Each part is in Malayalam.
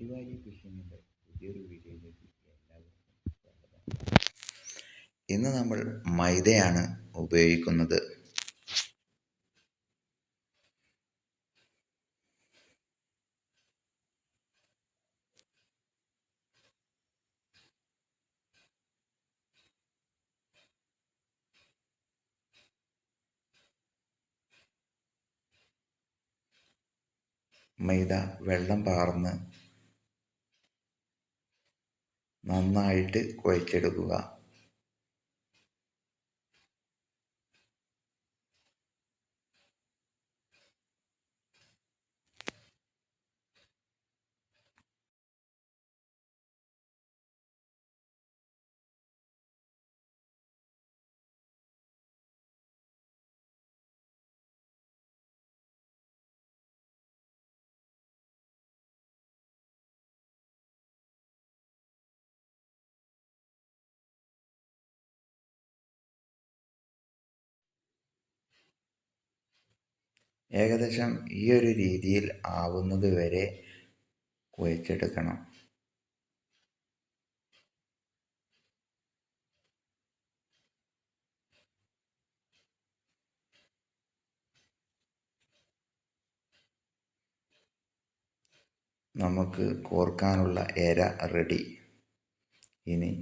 അടിവാരി ഫിഷിങ്ങിന്റെ പുതിയൊരു വീഡിയോയിലേക്ക് എല്ലാവർക്കും സ്വാഗതം. ഇന്ന് നമ്മൾ മൈദയാണ് ഉപയോഗിക്കുന്നത്. മൈദ വെള്ളം പാർന്ന് നന്നായിട്ട് കുഴച്ചെടുക്കുക. ഏകദേശം ഈ ഒരു രീതിയിൽ ആവുന്നത് വരെ കുഴച്ചെടുക്കണം. നമുക്ക് കോർക്കാനുള്ള എര റെഡി ഇനി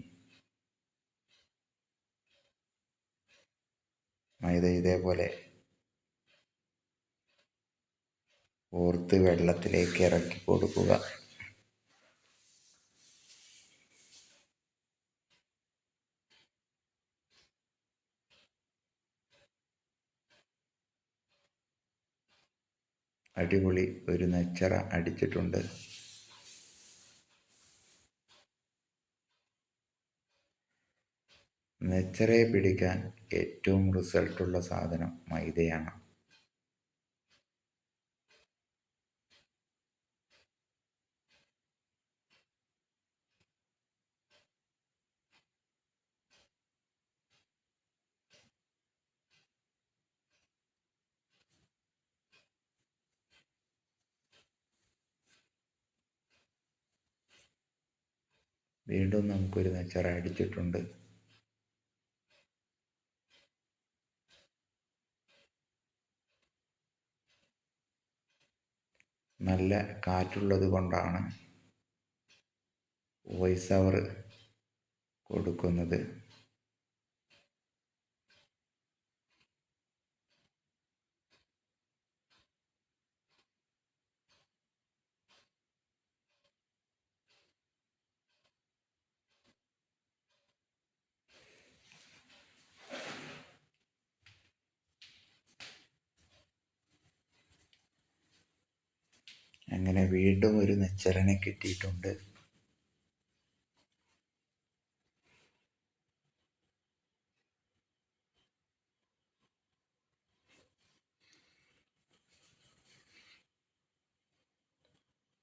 മൈദ ഇതേപോലെ ഓർത്ത് വെള്ളത്തിലേക്ക് ഇറക്കി കൊടുക്കുക. അടിപൊളി ഒരു നെച്ചറ അടിച്ചിട്ടുണ്ട്. നെച്ചറയെ പിടിക്കാൻ ഏറ്റവും റിസൾട്ടുള്ള സാധനം മൈദയാണ്. വീണ്ടും നമുക്കൊരു നെച്ചറ അടിച്ചിട്ടുണ്ട്. നല്ല കാറ്റുള്ളത് കൊണ്ടാണ് വോയിസ് അവർ കൊടുക്കുന്നത്. അങ്ങനെ വീണ്ടും ഒരു നെച്ചറിനെ കിട്ടിയിട്ടുണ്ട്.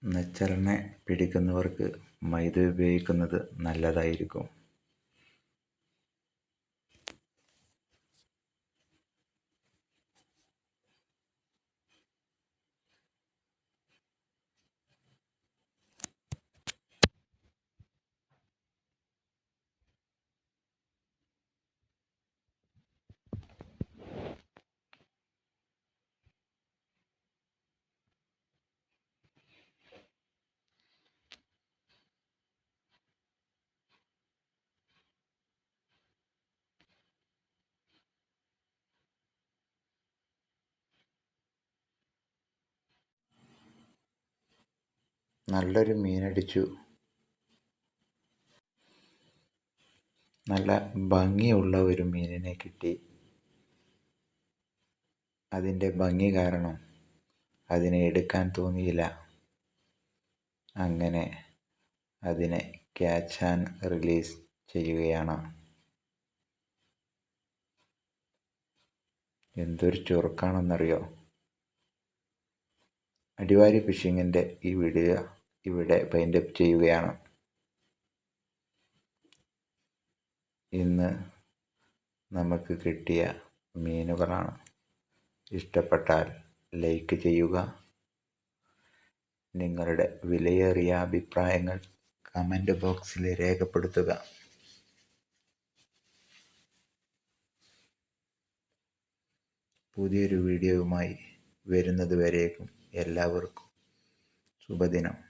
നെച്ചറിനെ പിടിക്കുന്നവർക്ക് മൈദ ഉപയോഗിക്കുന്നത് നല്ലതായിരിക്കും. നല്ലൊരു മീനടിച്ചു. നല്ല ഭംഗിയുള്ള ഒരു മീനിനെ കിട്ടി. അതിന്റെ ഭംഗി കാരണം അതിനെ എടുക്കാൻ തോന്നിയില്ല. അങ്ങനെ അതിനെ ക്യാച്ച് ആൻഡ് റിലീസ് ചെയ്യുകയാണ്. എന്തൊരു ചുറുക്കാണെന്നറിയോ? അടിവാരി ഫിഷിങ്ങിന്റെ ഈ വീഡിയോ ഇവിടെ പൈന്റപ്പ് ചെയ്യുകയാണ്. ഇന്ന് നമുക്ക് കിട്ടിയ മീനുകളാണ്. ഇഷ്ടപ്പെട്ടാൽ ലൈക്ക് ചെയ്യുക. നിങ്ങളുടെ വിലയേറിയ അഭിപ്രായങ്ങൾ കമന്റ് ബോക്സിൽ രേഖപ്പെടുത്തുക. പുതിയൊരു വീഡിയോയുമായി വരുന്നത് വരേക്കും എല്ലാവർക്കും. ശുഭദിനം.